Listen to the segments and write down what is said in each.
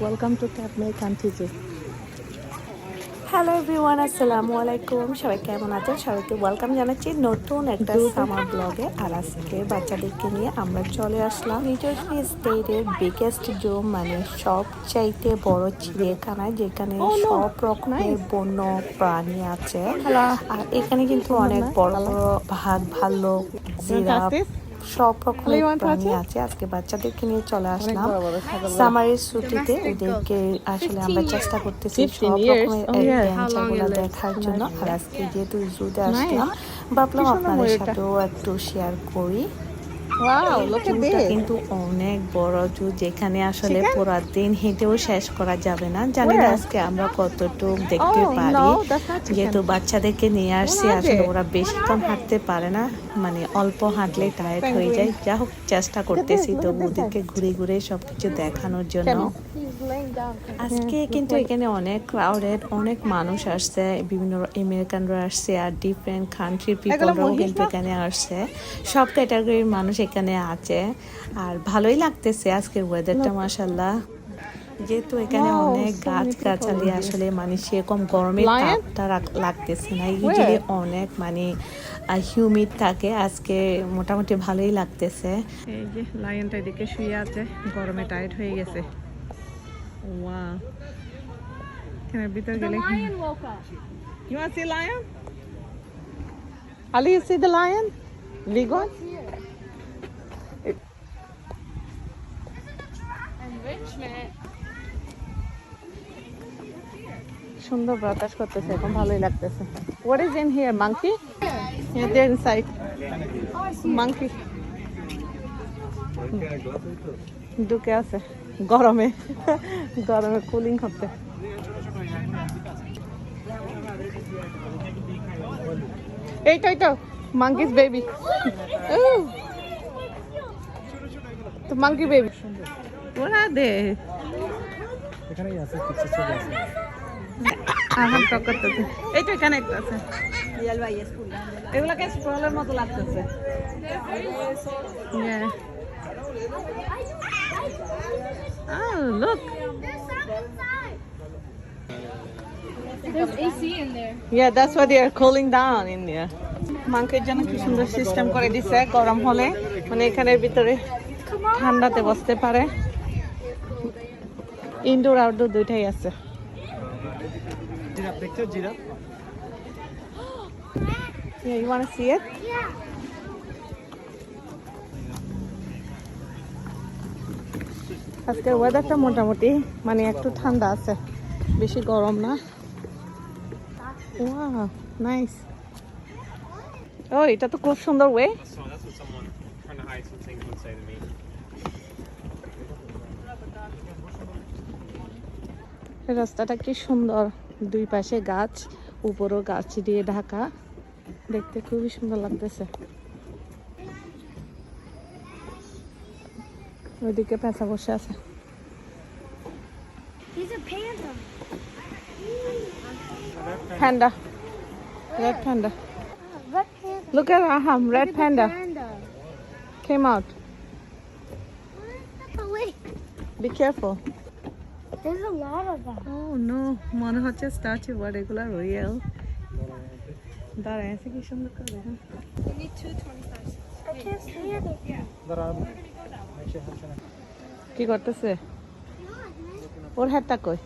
Welcome to ক্যাবমে কান্ট্রিজে hello everyone আসসালামু আলাইকুম সবাই কেমন আছেন? সবাইকে ওয়েলকাম জানাচ্ছি নতুন একটা সামার ব্লগে আর আজকে বাচ্চাদেরকে নিয়ে আমরা চলে আসলাম নিউজার স্টেটের বিগেস্ট জোম মানে সব চাইতে বড় চিড়িয়াখানায় যেখানে সব রকমের বন্য প্রাণী আছে। আর এখানে কিন্তু অনেক বড় বড় ভাগ ভাল্লুক জিরাফ সব রকমের প্রাণী আছে? আজকে বাচ্চাদেরকে নিয়ে চলে আসলাম। সামারের ছুটিতে ওদেরকে আসলে আমরা চেষ্টা করতেছি সব রকমেরগুলো দেখার জন্য। আর আজকে যেহেতু জুতে আসলাম ভাবলাম আপনাদের সাথেও একটু শেয়ার করি. কিন্তু অনেক বড় জু যেখানে আসলে? পুরা দিন হেঁটেও শেষ করা যাবে না। জানি না আজকে আমরা কতটুক দেখতে Oh, পারি। not chicken. যেহেতু বাচ্চাদেরকে নিয়ে আসছি are আসলে? ওরা বেশিক্ষণ হাঁটতে পারে না। মানে অল্প হাঁটলে টায়ার্ড হয়ে যায়। যা হোক চেষ্টা করতেছি তবু ওদেরকে ঘুরে ঘুরে সবকিছু দেখানোর জন্য। আজকে কিন্তু এখানে অনেক ক্রাউডেড অনেক মানুষ আসছে বিভিন্ন আমেরিকানরা আসছে আর ডিফারেন্ট কান্ট্রির পিপলরাও কিন্তু এখানে আসছে। সব ক্যাটাগরির মানুষ এখানে আছে আর ভালোই লাগতেছে আজকের ওয়েদারটা মাসাল্লাহ যেহেতু এখানে অনেক গাছ গাছালি আসলে মানে সেরকম গরমের? তাপটা লাগতেছে না। ইউজুয়ালি অনেক মানে হিউমিড থাকে আজকে মোটামুটি ভালোই লাগতেছে এই যে লায়নটা এদিকে শুয়ে আছে গরমে টাইট হয়ে গেছে ওয়া ভিতর গেলে. You want to see lion? Ali, you see the lion? Ligon? Enrichment. সুন্দর বাতাস করতেছে এখন ভালোই লাগতেছে What is in here? Monkey? Yeah, they're inside. Monkey. ঢুকে আছে গরমে গরমে কুলিং করতে এইটা এইটা মাঙ্কিস বেবি তো মাঙ্কি বেবি are they? এখানেই আছে ছবি আছে আহাম টক করতেছে এইটা এখানে একটা আছে। এগুলোকে স্ট্রলের মতো লাগতেছে Yeah. Oh, look. There's AC in there. Yeah, that's why they are cooling down in there. মাংকের জন্য কি সুন্দর সিস্টেম করে দিছে গরম হলে মানে এখানের ভিতরে ঠান্ডাতে বসতে পারে ইনডোর আউটডোর দুইটাই আছে জিরাফ দেখছ giraffe Yeah, you want to see it? আজকের ওয়েদারটা মোটামুটি মানে একটু ঠান্ডা আছে বেশি গরম না ওয়াও নাইস ও এটা তো খুব সুন্দর ওয়ে. রাস্তাটা কি সুন্দর দুই পাশে গাছ উপরও গাছ দিয়ে ঢাকা। দেখতে খুবই সুন্দর লাগতেছে। ওইদিকে পেঁচা বসে আছে। Be careful. There's a lot of them. Oh no, মনে হচ্ছে স্ট্যাচু বাট এগুলো রিয়েল দাঁড়ায় আছে কি সুন্দর করে। We need two 25 cents. I can't see it. দাঁড়া নিচে হাঁটছে না কি করতেছে ওর হাতটা কই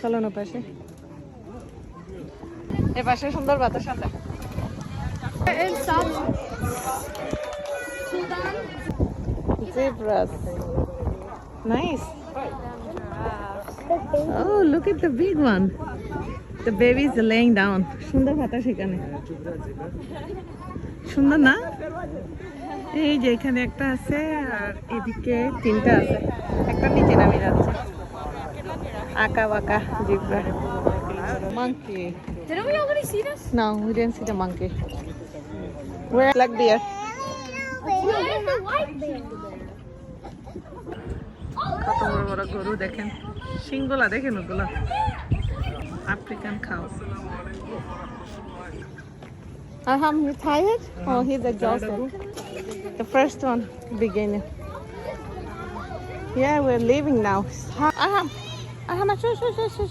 চলো না পাশে এ পাশে সুন্দর বাতাস আছে. Zebras. Nice. Oh, look at the big one. The baby is laying down. সুন্দর বাতাস এখানে সুন্দর না এই যে এখানে একটা আছে আর এদিকে তিনটা আছে একটা নিচে নামে যাচ্ছে আঁকা বাঁকা zebra monkey Didn't we already see this? no we didn't see the monkey where black bear Where's the white bear? কত বড় বড় গরু দেখেন সিংগুলা দেখেন ওগুলা আফ্রিকান খাও Aham, you tired? Oh, he's exhausted. The first one, beginner. Yeah, we're leaving now. Aham, Aham, shoo, shoo, shoo,